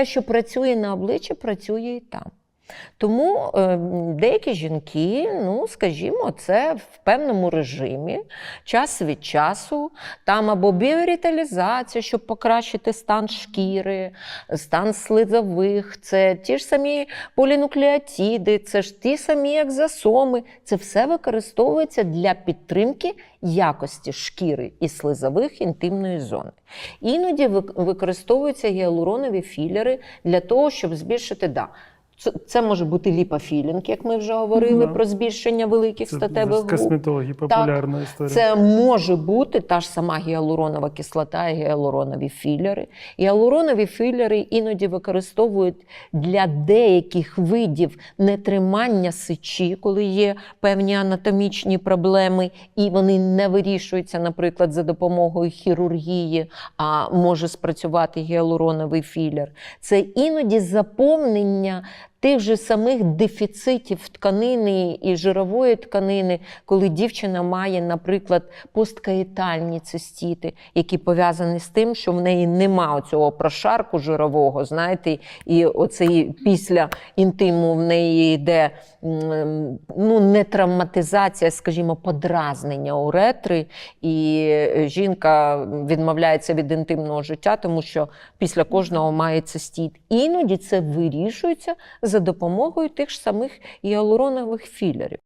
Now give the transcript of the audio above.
Те, що працює на обличчі, працює і там. Тому е, деякі жінки, ну скажімо, це в певному режимі, час від часу, там або біоріталізація, щоб покращити стан шкіри, стан слизових, це ті ж самі полінуклеотиди, це ж ті самі екзосоми. Це все використовується для підтримки якості шкіри і слизових інтимної зони. Іноді використовуються гіалуронові філери для того, щоб збільшити да, це, це може бути ліпофілінг, як ми вже говорили Да. про збільшення великих Це статевих губ. косметології популярна історія. Це може бути та ж сама гіалуронова кислота і гіалуронові філери. Гіалуронові філери іноді використовують для деяких видів нетримання сечі, коли є певні анатомічні проблеми, і вони не вирішуються, наприклад, за допомогою хірургії, а може спрацювати гіалуроновий філер. Це іноді заповнення тих же самих дефіцитів тканини і жирової тканини, коли дівчина має, наприклад, посткаїтальні цистіти, які пов'язані з тим, що в неї нема оцього прошарку жирового, знаєте, і оцей після інтиму в неї йде ну, не травматизація, скажімо, подразнення уретри, і жінка відмовляється від інтимного життя, тому що після кожного має цистіт. Іноді це вирішується за допомогою тих ж самих гіалуронових філерів.